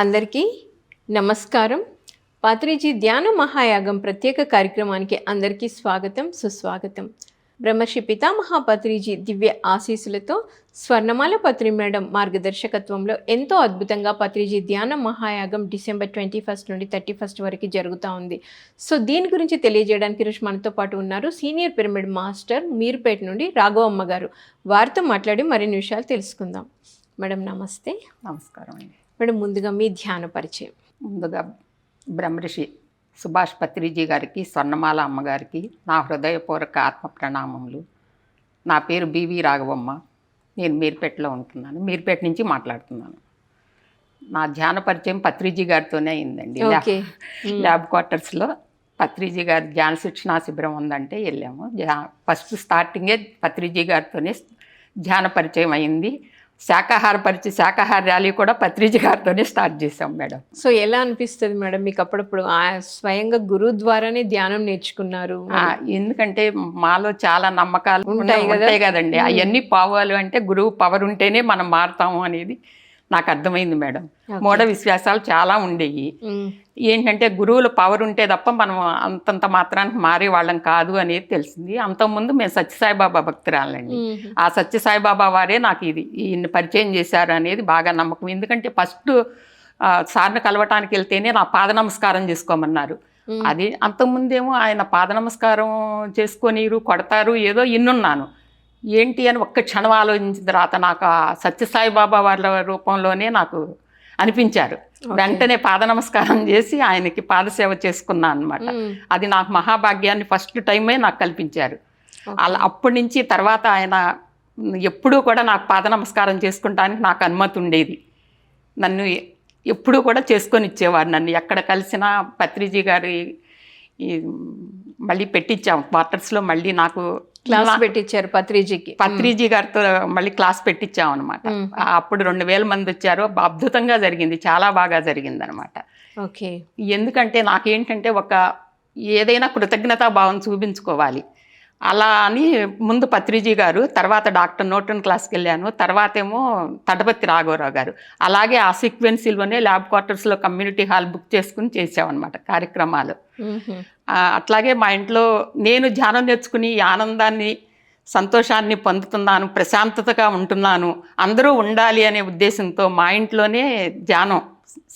అందరికీ నమస్కారం. పాత్రిజీ ధ్యాన మహాయాగం ప్రత్యేక కార్యక్రమానికి అందరికీ స్వాగతం సుస్వాగతం. బ్రహ్మర్షి పితామహ పత్రిజీ దివ్య ఆశీస్సులతో స్వర్ణమాల పత్రి మేడం మార్గదర్శకత్వంలో ఎంతో అద్భుతంగా పత్రిజీ ధ్యాన మహాయాగం డిసెంబర్ ట్వంటీ ఫస్ట్ నుండి థర్టీ ఫస్ట్ వరకు జరుగుతూ ఉంది. సో దీని గురించి తెలియజేయడానికి ఈరోజు మనతో పాటు ఉన్నారు సీనియర్ పిరమిడ్ మాస్టర్ మీరుపేట నుండి రాఘవమ్మ గారు. వారితో మాట్లాడి మరిన్ని విషయాలు తెలుసుకుందాం. మేడం నమస్తే. నమస్కారం అండి. మేడం ముందుగా మీ ధ్యాన పరిచయం. ముందుగా బ్రహ్మర్షి సుభాష్ పత్రిజీ గారికి స్వర్ణమాల అమ్మగారికి నా హృదయపూర్వక ఆత్మ ప్రణామములు. నా పేరు బివి రాఘవమ్మ. నేను మీర్పేటలో ఉంటున్నాను. మీర్పేట నుంచి మాట్లాడుతున్నాను. నా ధ్యాన పరిచయం పత్రిజీ గారితోనే అయిందండి. ల్యాబ్ క్వార్టర్స్లో పత్రిజీ గారి ధ్యాన శిక్షణా శిబిరం ఉందంటే వెళ్ళాము. ఫస్ట్ స్టార్టింగే పత్రిజీ గారితోనే ధ్యాన పరిచయం అయింది. శాకాహార పరిచయం శాకాహార ర్యాలీ కూడా పత్రిజీ గారితోనే స్టార్ట్ చేసాం మేడం. సో ఎలా అనిపిస్తుంది మేడం మీకు అప్పుడప్పుడు ఆ స్వయంగా గురువు ద్వారానే ధ్యానం నేర్చుకున్నారు. ఎందుకంటే మాలో చాలా నమ్మకాలు. ఉంటాయి కదండి. అవన్నీ పోవాలి అంటే గురువు పవర్ ఉంటేనే మనం మారుతాము అనేది నాకు అర్థమైంది మేడం. మూఢ విశ్వాసాలు చాలా ఉండేవి. ఏంటంటే గురువుల పవర్ ఉంటే తప్ప మనం అంతంత మాత్రానికి మారే వాళ్ళం కాదు అనేది తెలిసింది అంతకుముందు మేము సత్యసాయిబాబా భక్తురాలండి. ఆ సత్యసాయిబాబా వారే నాకు ఇది ఈయన్ని పరిచయం చేశారు అనేది బాగా నమ్మకం ఎందుకంటే ఫస్ట్ సార్ని కలవటానికి వెళ్తేనే నా పాద నమస్కారం చేసుకోమన్నారు. అది అంతకుముందేమో ఆయన పాద నమస్కారం చేసుకొనిరు కొడతారు ఏదో ఇన్నున్నాను ఏంటి అని ఒక్క క్షణం ఆలోచించిన తర్వాత నాకు ఆ సత్యసాయిబాబా వాళ్ళ రూపంలోనే నాకు అనిపించారు. వెంటనే పాద నమస్కారం చేసి ఆయనకి పాదసేవ చేసుకున్నాను అనమాట. అది నాకు మహాభాగ్యాన్ని ఫస్ట్ టైమే నాకు కల్పించారు. అలా అప్పటి నుంచి తర్వాత ఆయన ఎప్పుడూ కూడా నాకు పాద నమస్కారం చేసుకుంటానికి నాకు అనుమతి ఉండేది. నన్ను ఎప్పుడూ కూడా చేసుకొని ఇచ్చేవారు నన్ను. ఎక్కడ కలిసినా పత్రిజీ గారి ఈ మళ్ళీ పెట్టించాం క్వార్టర్స్లో మళ్ళీ నాకు క్లాస్ పెట్టించారు పత్రిజీకి. పత్రిజీ గారితో మళ్ళీ క్లాస్ పెట్టించాం అనమాట. అప్పుడు రెండు వేల మంది వచ్చారు. అద్భుతంగా జరిగింది. చాలా బాగా జరిగింది అనమాట ఓకే. ఎందుకంటే నాకేంటంటే ఒక ఏదైనా కృతజ్ఞతా భావం చూపించుకోవాలి. అలా అని ముందు పత్రిజీ గారు తర్వాత డాక్టర్ నోటన్ క్లాస్కి వెళ్ళాను. తర్వాత ఏమో తటపతి రాఘవరావు గారు. అలాగే ఆ సీక్వెన్సీలోనే ల్యాబ్ క్వార్టర్స్లో కమ్యూనిటీ హాల్ బుక్ చేసుకుని చేసామన్నమాట కార్యక్రమాలు. అట్లాగే మా ఇంట్లో నేను ధ్యానం నేర్చుకుని ఆనందాన్ని సంతోషాన్ని పొందుతున్నాను ప్రశాంతతగా ఉంటున్నాను అందరూ ఉండాలి అనే ఉద్దేశంతో మా ఇంట్లోనే ధ్యానం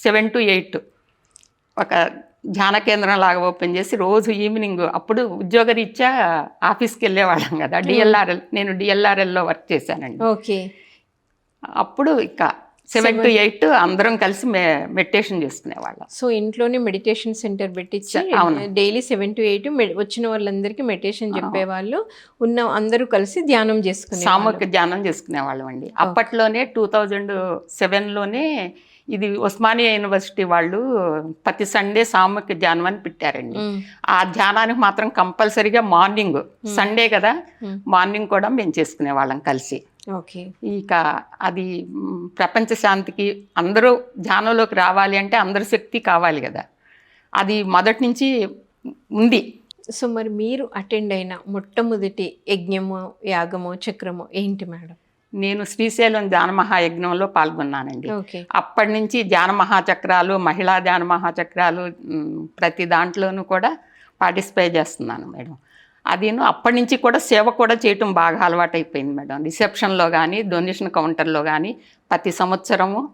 సెవెన్ టు ఎయిట్ ఒక ధ్యాన కేంద్రం లాగా ఓపెన్ చేసి రోజు ఈవినింగ్ అప్పుడు ఉద్యోగరీత్యా ఆఫీస్కి వెళ్ళేవాళ్ళం కదా డిఎల్ఆర్ఎల్ నేను డిఎల్ఆర్ఎల్లో వర్క్ చేశానండి. ఓకే. అప్పుడు ఇక సెవెన్ టు ఎయిట్ అందరం కలిసి మె మెడిటేషన్ చేసుకునేవాళ్ళం. సో ఇంట్లోనే మెడిటేషన్ సెంటర్ పెట్టించి. డైలీ సెవెన్ టు ఎయిట్ వచ్చిన వాళ్ళందరికీ మెడిటేషన్ చెప్పేవాళ్ళు. ఉన్న అందరూ కలిసి ధ్యానం చేసుకునే సామూహిక ధ్యానం చేసుకునేవాళ్ళం అండి అప్పట్లోనే టూ థౌజండ్ సెవెన్లోనే ఇది ఉస్మానియా యూనివర్సిటీ వాళ్ళు ప్రతి సండే సామూహిక ధ్యానం అని పెట్టారండి. ఆ ధ్యానానికి మాత్రం కంపల్సరీగా మార్నింగ్ సండే కదా. మార్నింగ్ కూడా మేము చేసుకునేవాళ్ళం కలిసి. ఓకే. ఇక అది ప్రపంచ శాంతికి అందరూ ధ్యానంలోకి రావాలి అంటే అందరి శక్తి కావాలి కదా. అది మొదటి నుంచి ఉంది. సో మరి మీరు అటెండ్ అయిన మొట్టమొదటి యజ్ఞము యాగము చక్రము ఏంటి మేడం? నేను శ్రీశైలం ధ్యాన మహాయజ్ఞంలో పాల్గొన్నానండి. ఓకే. అప్పటి నుంచి ధ్యాన మహాచక్రాలు మహిళా ధ్యాన మహాచక్రాలు ప్రతి దాంట్లోనూ కూడా పార్టిసిపేట్ చేస్తున్నాను మేడం. అదిను అప్పటి నుంచి కూడా సేవ కూడా చేయటం బాగా అలవాటు అయిపోయింది మేడం. రిసెప్షన్లో కానీ డొనేషన్ కౌంటర్లో కానీ ప్రతి సంవత్సరము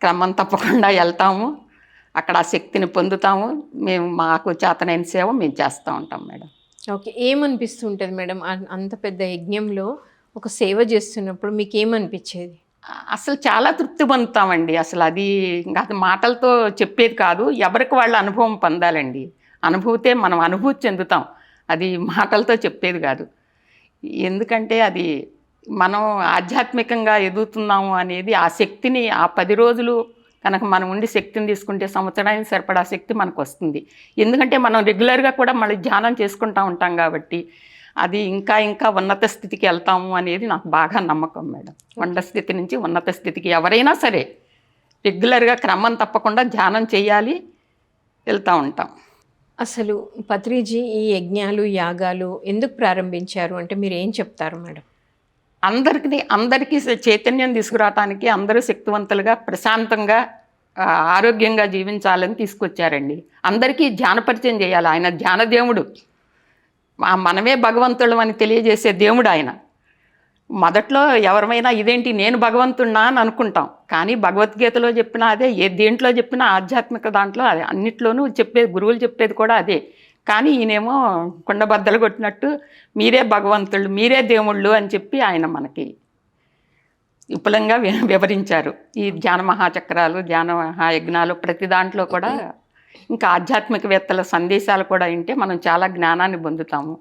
క్రమం తప్పకుండా వెళ్తాము. అక్కడ ఆ శక్తిని పొందుతాము. మేము మాకు చేతనైన సేవ మేము చేస్తూ ఉంటాం మేడం. ఓకే. ఏమనిపిస్తుంటుంది మేడం? అంత పెద్ద యజ్ఞంలో ఒక సేవ చేస్తున్నప్పుడు మీకు ఏమనిపించేది అసలు చాలా తృప్తి పొందుతామండి అసలు అది ఇంకా అది మాటలతో చెప్పేది కాదు. ఎవరికి వాళ్ళ అనుభవం పొందాలండి. అనుభూతే మనం అనుభూతి చెందుతాం. అది మాటలతో చెప్పేది కాదు. ఎందుకంటే అది మనం ఆధ్యాత్మికంగా ఎదుగుతున్నాము అనేది ఆ శక్తిని ఆ పది రోజులు కనుక మనం ఉండి శక్తిని తీసుకుంటే సంవత్సరానికి సరిపడా శక్తి మనకు వస్తుంది ఎందుకంటే మనం రెగ్యులర్గా కూడా మళ్ళీ ధ్యానం చేసుకుంటూ ఉంటాం కాబట్టి అది ఇంకా ఇంకా ఉన్నత స్థితికి వెళ్తాము అనేది నాకు బాగా నమ్మకం మేడం. ఉన్నత స్థితి నుంచి ఉన్నత స్థితికి ఎవరైనా సరే రెగ్యులర్గా క్రమం తప్పకుండా ధ్యానం చేయాలి వెళ్తూ ఉంటాం. అసలు పత్రిజీ ఈ యజ్ఞాలు యాగాలు ఎందుకు ప్రారంభించారు? అంటే మీరు ఏం చెప్తారు మేడం? అందరికీ అందరికీ చైతన్యం తీసుకురావటానికి అందరూ శక్తివంతులుగా ప్రశాంతంగా ఆరోగ్యంగా జీవించాలని తీసుకొచ్చారండి. అందరికీ ధ్యాన పరిచయం చేయాలి. ఆయన ధ్యాన దేవుడు. మా- మనమే భగవంతుడు అని తెలియజేసే దేవుడు ఆయన. మొదట్లో ఎవరమైనా ఇదేంటి నేను భగవంతున్నా అని అనుకుంటాం. కానీ భగవద్గీతలో చెప్పిన అదే ఏ దేంట్లో చెప్పినా ఆధ్యాత్మిక దాంట్లో అదే అన్నిట్లోనూ చెప్పేది గురువులు చెప్పేది కూడా అదే. కానీ ఈయనేమో కుండబద్దలు కొట్టినట్టు మీరే భగవంతుళ్ళు మీరే దేవుళ్ళు అని చెప్పి ఆయన మనకి విపులంగా వి- వివరించారు. ఈ ధ్యాన మహాచక్రాలు ధ్యాన మహాయజ్ఞాలు ప్రతి దాంట్లో కూడా ఇంకా ఆధ్యాత్మికవేత్తల సందేశాలు కూడా వింటే మనం చాలా జ్ఞానాన్ని పొందుతాము.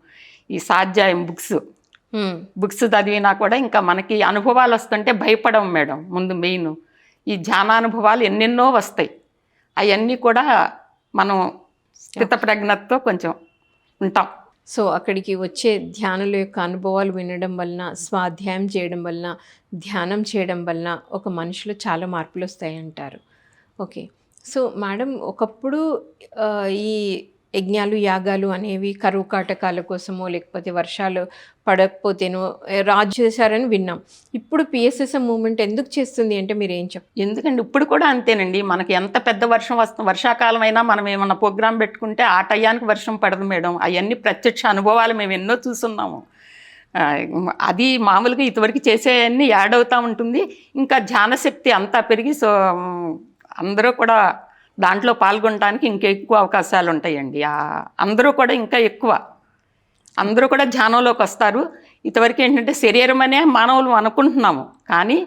ఈ సాధ్యాయం బుక్స్. బుక్స్ చదివినా కూడా ఇంకా మనకి అనుభవాలు వస్తుంటే భయపడం మేడం ముందు మెయిన్. ఈ ధ్యానానుభవాలు ఎన్నెన్నో వస్తాయి. అవన్నీ కూడా మనం స్థితప్రజ్ఞతతో కొంచెం ఉంటాం. సో అక్కడికి వచ్చే ధ్యానుల యొక్క అనుభవాలు వినడం వలన స్వాధ్యాయం చేయడం వలన ధ్యానం చేయడం వలన ఒక మనిషిలో చాలా మార్పులు వస్తాయి అంటారు ఓకే. సో మేడం ఒకప్పుడు ఈ యజ్ఞాలు యాగాలు అనేవి కరువు కాటకాల కోసమో లేకపోతే వర్షాలు పడకపోతేనో రాజు చేశారని విన్నాం. ఇప్పుడు పిఎస్ఎస్ఎం మూమెంట్ ఎందుకు చేస్తుంది అంటే మీరు ఏం చెప్తారు ఎందుకంటే ఇప్పుడు కూడా అంతేనండి. మనకి ఎంత పెద్ద వర్షం వస్తుంది వర్షాకాలం అయినా మనం ఏమన్నా ప్రోగ్రాం పెట్టుకుంటే ఆ టయానికి వర్షం పడదు మేడం. అవన్నీ ప్రత్యక్ష అనుభవాలు మేము ఎన్నో చూస్తున్నాము అది మామూలుగా ఇదివరకు చేసేవన్నీ యాడ్ అవుతూ ఉంటుంది. ఇంకా ధ్యానశక్తి అంతా పెరిగి సో అందరూ కూడా దాంట్లో పాల్గొనడానికి ఇంకా ఎక్కువ అవకాశాలు ఉంటాయండి అందరూ కూడా ఇంకా ఎక్కువ. అందరూ కూడా ధ్యానంలోకి వస్తారు. ఇంతవరకు ఏంటంటే శరీరం అనే మానవులు అనుకుంటున్నాము. కానీ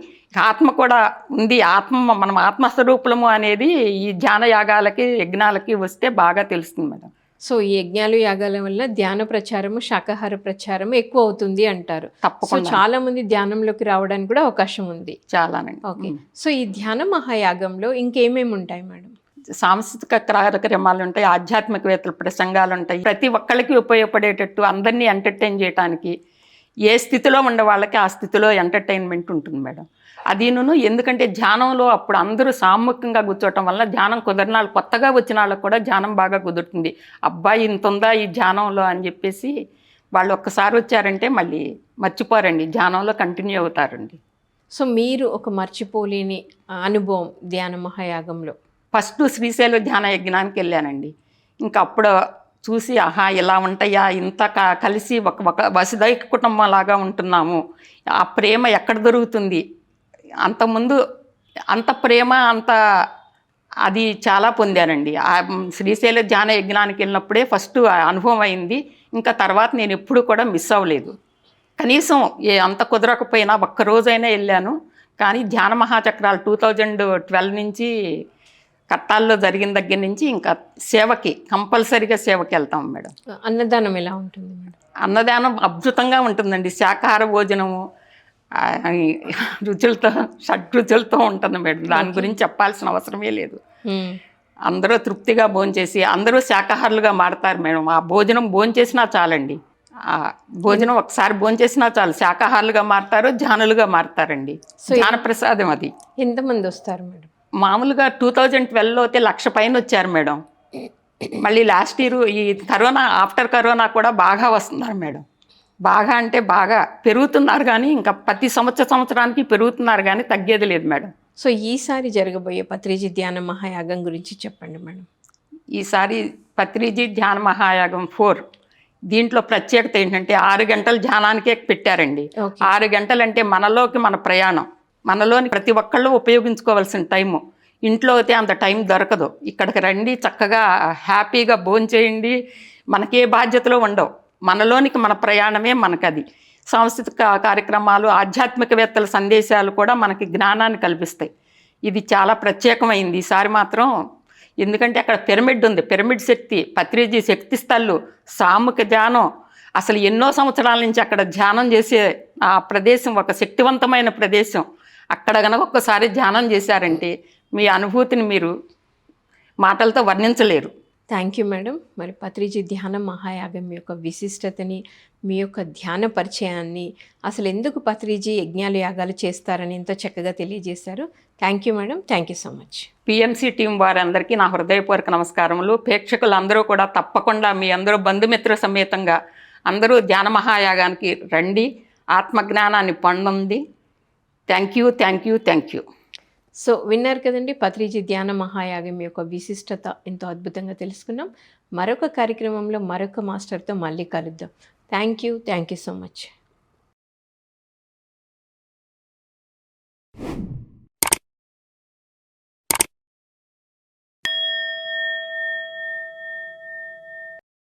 ఆత్మ కూడా ఉంది. ఆత్మ మనం ఆత్మస్వరూపులము అనేది ఈ ధ్యాన యాగాలకి యజ్ఞాలకి వస్తే బాగా తెలుస్తుంది మేడం. సో ఈ యజ్ఞాలు యాగాల వల్ల ధ్యాన ప్రచారము శాకాహార ప్రచారము ఎక్కువ అవుతుంది అంటారు. సో తప్పకుండా. చాలా మంది ధ్యానంలోకి రావడానికి కూడా అవకాశం ఉంది. చాలానండి ఓకే. సో ఈ ధ్యాన మహాయాగంలో ఇంకేమేమి ఉంటాయి మేడం? సాంస్కృతిక కార్యక్రమాలు ఉంటాయి ఆధ్యాత్మికవేత్తల ప్రసంగాలు ఉంటాయి. ప్రతి ఒక్కళ్ళకి ఉపయోగపడేటట్టు అందరినీ ఎంటర్టైన్ చేయడానికి ఏ స్థితిలో ఉండే వాళ్ళకి ఆ స్థితిలో ఎంటర్టైన్మెంట్ ఉంటుంది మేడం. అదీను ఎందుకంటే ధ్యానంలో అప్పుడు అందరూ సామూహికంగా కూర్చోవటం వల్ల ధ్యానం కుదరిన వాళ్ళు కొత్తగా వచ్చిన వాళ్ళకి కూడా ధ్యానం బాగా కుదురుతుంది. అబ్బాయి ఇంత ఉందా ఈ ధ్యానంలో అని చెప్పేసి వాళ్ళు ఒక్కసారి వచ్చారంటే మళ్ళీ మర్చిపోరండి. ధ్యానంలో కంటిన్యూ అవుతారండి. సో మీరు ఒక మర్చిపోలేని అనుభవం ధ్యాన మహాయాగంలో? ఫస్ట్ శ్రీశైల ధ్యాన యజ్ఞానికి వెళ్ళానండి. ఇంకా అప్పుడు చూసి ఆహా ఇలా ఉంటాయా? ఇంత క- కలిసి ఒక ఒక వసుదైక కుటుంబం లాగా ఉంటున్నాము. ఆ ప్రేమ ఎక్కడ దొరుకుతుంది? అంతకుముందు అంత ప్రేమ అంత అది చాలా పొందానండి. ఆ శ్రీశైల ధ్యాన యజ్ఞానికి వెళ్ళినప్పుడే ఫస్ట్ అనుభవం అయింది. ఇంకా తర్వాత నేను ఎప్పుడు కూడా మిస్ అవ్వలేదు. కనీసం ఏ అంత కుదరకపోయినా ఒక్క రోజైనా వెళ్ళాను. కానీ ధ్యాన మహాచక్రాలు టూ థౌజండ్ ట్వెల్వ్ నుంచి కట్టాల్లో జరిగిన దగ్గర నుంచి ఇంకా సేవకి కంపల్సరీగా సేవకి వెళ్తాం మేడం. అన్నదానం ఎలా ఉంటుంది మేడం? అన్నదానం అద్భుతంగా ఉంటుందండి. శాకాహార భోజనము రుచులతో షడ్రుచులతో ఉంటుంది మేడం. దాని గురించి చెప్పాల్సిన అవసరమే లేదు. అందరూ తృప్తిగా భోంచేసి అందరూ శాకాహారులుగా మారతారు మేడం. ఆ భోజనం భోంచేసినా చాలండి. ఆ భోజనం ఒకసారి భోంచేసినా చాలు. శాకాహారులుగా మారతారు ధ్యానులుగా మారతారండి. ధ్యాన ప్రసాదం అది. ఎంతమంది వస్తారు మేడం? మామూలుగా టూ థౌజండ్ ట్వెల్వ్లో అయితే లక్ష పైన వచ్చారు మేడం. మళ్ళీ లాస్ట్ ఇయర్ ఈ కరోనా ఆఫ్టర్ కరోనా కూడా బాగా వస్తున్నారు మేడం. బాగా అంటే బాగా పెరుగుతున్నారు కానీ ఇంకా ప్రతి సంవత్సర సంవత్సరానికి పెరుగుతున్నారు కానీ తగ్గేది లేదు మేడం. సో ఈసారి జరగబోయే పత్రిజీ ధ్యాన మహాయాగం గురించి చెప్పండి మేడం. ఈసారి పత్రిజీ ధ్యాన మహాయాగం ఫోర్. దీంట్లో ప్రత్యేకత ఏంటంటే ఆరు గంటలు ధ్యానానికే పెట్టారండి. ఆరు గంటలు అంటే మనలోకి మన ప్రయాణం. మనలోని ప్రతి ఒక్కళ్ళు ఉపయోగించుకోవాల్సిన టైము. ఇంట్లో అయితే అంత టైం దొరకదు. ఇక్కడికి రండి చక్కగా హ్యాపీగా భోంచేయండి. మనకే బాధ్యతలు ఉండవు. మనలోనికి మన ప్రయాణమే మనకది. సాంస్కృతిక కార్యక్రమాలు ఆధ్యాత్మికవేత్తల సందేశాలు కూడా మనకి జ్ఞానాన్ని కల్పిస్తాయి. ఇది చాలా ప్రత్యేకమైంది. ఈసారి మాత్రం ఎందుకంటే అక్కడ పిరమిడ్ ఉంది. పిరమిడ్ శక్తి పత్రిజీ శక్తి స్థళ్ళు సాముఖ ధ్యానం. అసలు ఎన్నో సంవత్సరాల నుంచి అక్కడ ధ్యానం చేసే ఆ ప్రదేశం ఒక శక్తివంతమైన ప్రదేశం. అక్కడ గనక ఒక్కసారి ధ్యానం చేశారంటే మీ అనుభూతిని మీరు మాటలతో వర్ణించలేరు. థ్యాంక్ యూ మేడం మరి పత్రిజీ ధ్యాన మహాయాగం యొక్క విశిష్టతని మీ యొక్క ధ్యాన పరిచయాన్ని అసలు ఎందుకు పత్రిజీ యజ్ఞాలు యాగాలు చేస్తారని ఎంతో చక్కగా తెలియజేశారు. Thank you madam thank you so much PMC team వారందరికీ నా హృదయపూర్వక నమస్కారములు. ప్రేక్షకులందరూ కూడా తప్పకుండా మీ అందరూ బంధుమిత్ర సమేతంగా అందరూ ధ్యాన మహాయాగానికి రండి. ఆత్మజ్ఞానాన్ని పండుంది thank you thank you thank you so విన్నారు కదండి పత్రిజీ ధ్యాన మహాయాగం యొక్క విశిష్టత ఎంతో అద్భుతంగా తెలుసుకున్నాం. మరొక కార్యక్రమంలో మరొక మాస్టర్తో మళ్ళీ కలుద్దాం. Thank you thank you so much